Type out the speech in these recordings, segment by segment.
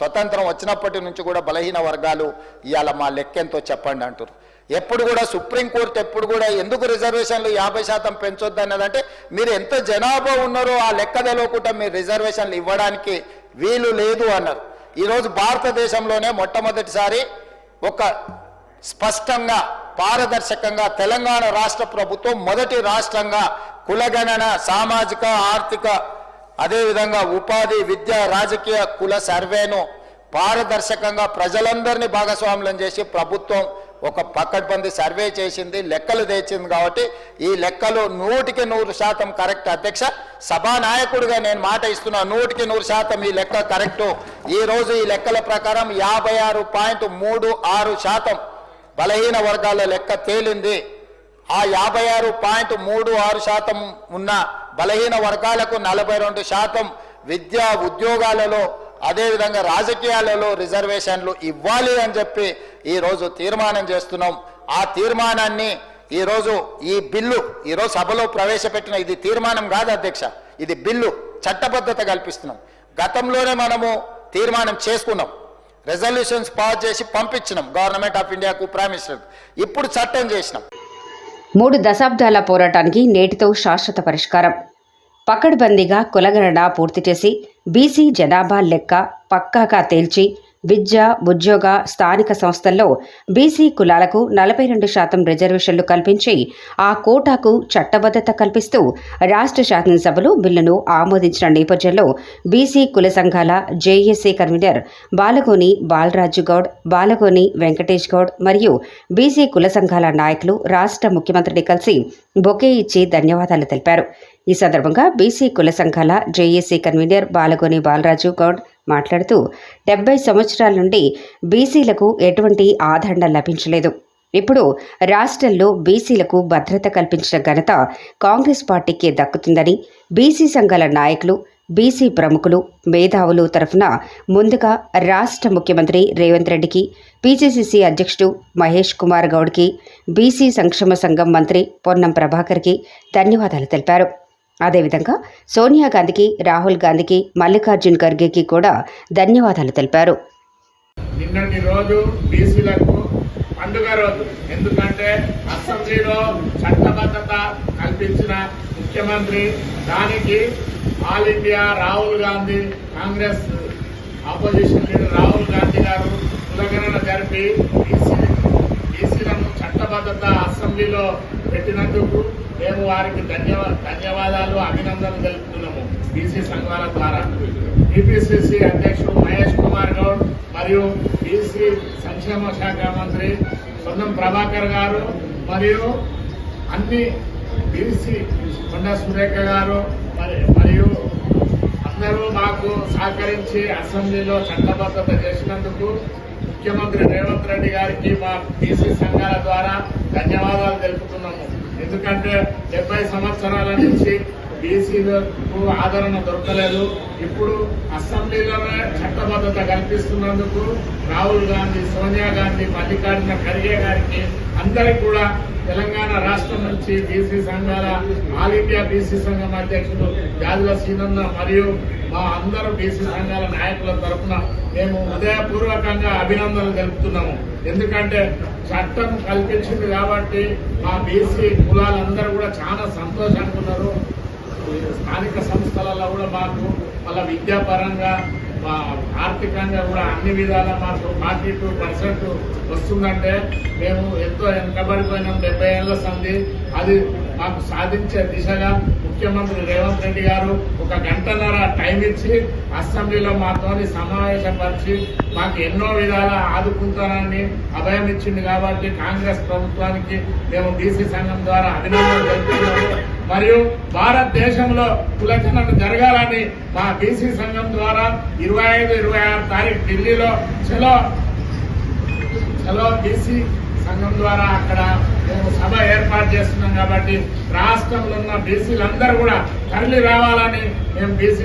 స్వతంత్రం వచ్చినప్పటి నుంచి కూడా బలహీన వర్గాలు ఇవాళ మా లెక్కెంతో చెప్పండి అంటారు ఎప్పుడు కూడా సుప్రీంకోర్టు ఎప్పుడు కూడా ఎందుకు రిజర్వేషన్లు యాభై శాతం పెంచొద్దు అన్నదంటే మీరు ఎంత జనాభా ఉన్నారో ఆ లెక్క తెలవకుండా మీరు రిజర్వేషన్లు ఇవ్వడానికి వీలు లేదు అన్నారు. ఈరోజు భారతదేశంలోనే మొట్టమొదటిసారి ఒక స్పష్టంగా పారదర్శకంగా తెలంగాణ రాష్ట్ర ప్రభుత్వం మొదటి రాష్ట్రంగా కులగణన సామాజిక ఆర్థిక అదేవిధంగా ఉపాధి విద్య రాజకీయ కుల సర్వేను పారదర్శకంగా ప్రజలందరినీ భాగస్వాములను చేసి ప్రభుత్వం ఒక పకడ్బందీ సర్వే చేసింది లెక్కలు తెచ్చింది కాబట్టి ఈ లెక్కలు నూటికి నూరు శాతం కరెక్ట్. అధ్యక్ష సభానాయకుడిగా నేను మాట ఇస్తున్నా నూటికి నూరు శాతం ఈ లెక్క కరెక్టు. ఈరోజు ఈ లెక్కల ప్రకారం యాభై ఆరు పాయింట్ మూడు ఆరు శాతం బలహీన వర్గాల లెక్క తేలింది. ఆ యాభై ఆరు పాయింట్ మూడు ఆరు శాతం ఉన్న బలహీన వర్గాలకు నలభై రెండు శాతం విద్యా ఉద్యోగాలలో అదేవిధంగా రాజకీయాలలో రిజర్వేషన్లు ఇవ్వాలి అని చెప్పి ఈరోజు తీర్మానం చేస్తున్నాం. ఆ తీర్మానాన్ని ఈరోజు ఈ బిల్లు ఈరోజు సభలో ప్రవేశపెట్టిన ఇది తీర్మానం కాదు అధ్యక్ష ఇది బిల్లు చట్టబద్ధత కల్పిస్తున్నాం. గతంలోనే మనము తీర్మానం చేసుకున్నాం. రెజల్యూషన్స్ పాస్ చేసి పంపించినాం. గవర్నమెంట్ ఆఫ్ ఇండియాకు ప్రైమ్ మినిస్టర్ ఇప్పుడు చట్టం చేసినాం. మూడు దశాబ్దాల పోరాటానికి నేటితో శాశ్వత పరిష్కారం. పకడ్బందీగా కులగణన పూర్తి చేసి బీసీ జనాభా లెక్క పక్కాగా తేల్చి విద్య ఉద్యోగ స్థానిక సంస్థల్లో బీసీ కులాలకు నలభై రెండు శాతం రిజర్వేషన్లు కల్పించి ఆ కోటాకు చట్టబద్ధత కల్పిస్తూ రాష్ట్ర శాసనసభలో బిల్లును ఆమోదించిన నేపథ్యంలో బీసీ కుల సంఘాల జేఏసీ కన్వీనర్ బాలగోని బాలరాజు గౌడ్ బాలగోని వెంకటేష్ గౌడ్ మరియు బీసీ కుల సంఘాల నాయకులు రాష్ట్ర ముఖ్యమంత్రిని కలిసి బొకే ఇచ్చి ధన్యవాదాలు తెలిపారు. ఈ సందర్భంగా బీసీ కుల సంఘాల జేఏసీ కన్వీనర్ బాలగోని బాలరాజు గౌడ్ మాట్లాడుతూ డెబ్బై సంవత్సరాల నుండి బీసీలకు ఎటువంటి ఆదరణ లభించలేదు. ఇప్పుడు రాష్ట్రంలో బీసీలకు భద్రత కల్పించిన ఘనత కాంగ్రెస్ పార్టీకి దక్కుతుందని బీసీ సంఘాల నాయకులు బీసీ ప్రముఖులు మేధావులు తరఫున ముందుగా రాష్ట్ర ముఖ్యమంత్రి రేవంత్ రెడ్డికి పీసీసీసీ అధ్యక్షుడు మహేష్ కుమార్ గౌడ్కి బీసీ సంక్షేమ సంఘం మంత్రి పొన్నం ప్రభాకర్కి ధన్యవాదాలు తెలిపారు. అదేవిధంగా సోనియా గాంధీకి రాహుల్ గాంధీకి మల్లికార్జున్ ఖర్గేకి కూడా ధన్యవాదాలు తెలిపారు. నిన్నటి రోజు బీసీలకు పండుగ రోజు. ఎందుకంటే అసెంబ్లీలో చట్టబద్ధత కల్పించిన ముఖ్యమంత్రి దానికి all India Rahul Gandhi Congress opposition leader Rahul Gandhi గారు కులగణన జరిపి బీసీలను చట్టబద్ధత అసెంబ్లీలో పెట్టినందుకు మేము వారికి ధన్యవా ధన్యవాదాలు అభినందనలు తెలుపుతున్నాము. బీసీ సంఘాల ద్వారా. టీపీసీసీ అధ్యక్షుడు మహేష్ కుమార్ గౌడ్ మరియు బీసీ సంక్షేమ శాఖ మంత్రి సొన్నం ప్రభాకర్ గారు మరియు అన్ని బీసీ కొండ సురేఖ గారు మరి మరియు అందరూ మాకు సహకరించి అసెంబ్లీలో చట్టబద్ధత చేసినందుకు ముఖ్యమంత్రి రేవంత్ రెడ్డి గారికి మా బీసీ సంఘాల ద్వారా ధన్యవాదాలు తెలుపుతున్నాము. ఎందుకంటే డెబ్బై సంవత్సరాల నుంచి బీసీలకు ఆదరణ దొరకలేదు. ఇప్పుడు అసెంబ్లీలోనే చట్టబద్ధత కల్పిస్తున్నందుకు రాహుల్ గాంధీ సోనియా గాంధీ మల్లికార్జున ఖర్గే గారికి అందరికి కూడా తెలంగాణ రాష్ట్రం నుంచి బీసీ సంఘాల ఆల్ ఇండియా బీసీ సంఘం అధ్యక్షుడు జాజుల సీనన్న మరియు మా అందరూ బీసీ సంఘాల నాయకుల తరఫున మేము హృదయపూర్వకంగా అభినందనలు తెలుపుతున్నాము. ఎందుకంటే చట్టం కల్పించింది కాబట్టి మా బీసీ కులాలందరూ కూడా చాలా సంతోషంగా ఉన్నారు. స్థానిక సంస్థలలో కూడా మాకు మళ్ళీ విద్యాపరంగా మా ఆర్థికంగా కూడా అన్ని విధాలా మాకు ఫార్టీ టూ పర్సెంట్ వస్తుందంటే మేము ఎంతో వెనకబడిపోయినాం డెబ్బై ఏళ్ళ సంధి. అది మాకు సాధించే దిశగా ముఖ్యమంత్రి రేవంత్ రెడ్డి గారు ఒక గంటన్నర టైం ఇచ్చి అసెంబ్లీలో మాతో సమావేశపరిచి మాకు ఎన్నో విధాల ఆదుకుంటానని అభయం ఇచ్చింది కాబట్టి కాంగ్రెస్ ప్రభుత్వానికి మేము బీసీ సంఘం ద్వారా అభినందనలు తెలుపుతున్నాము. మరియు భారతదేశంలో కులగణన జరగాలని మా బీసీ సంఘం ద్వారా ఇరవై ఐదు ఇరవై ఆరు తారీఖు ఢిల్లీలో చలో చలో బీసీ సంఘం ద్వారా అక్కడ మేము సభ ఏర్పాటు చేస్తున్నాం కాబట్టి రాష్ట్రంలో ఉన్న బీసీలందరూ కూడా తరలి రావాలని మేము బీసీ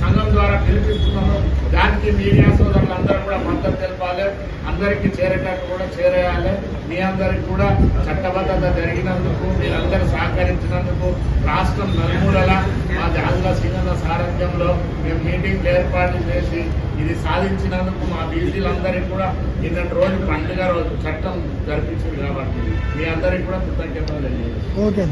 సంఘం ద్వారా పిలిపిస్తున్నాము దానికి మీడియా సోదరులందరూ కూడా మద్దతు తెలపాలి. అందరికీ చేరేటట్టు కూడా చేరేయాలి. మీ అందరికి కూడా చట్టబద్ధత జరిగినందుకు మీరందరూ సహకరించినందుకు రాష్ట్రం నలుమూలల మా జాతుల సింగన్న సారథ్యంలో మేము మీటింగ్ ఏర్పాటు చేసి ఇది సాధించినందుకు మా బీసీలందరికీ కూడా నిన్నటి రోజు పండుగ రోజు చట్టం జరిపించింది కాబట్టి మీ అందరికీ కూడా కృతజ్ఞతలు తెలియజేస్తాను ఓకే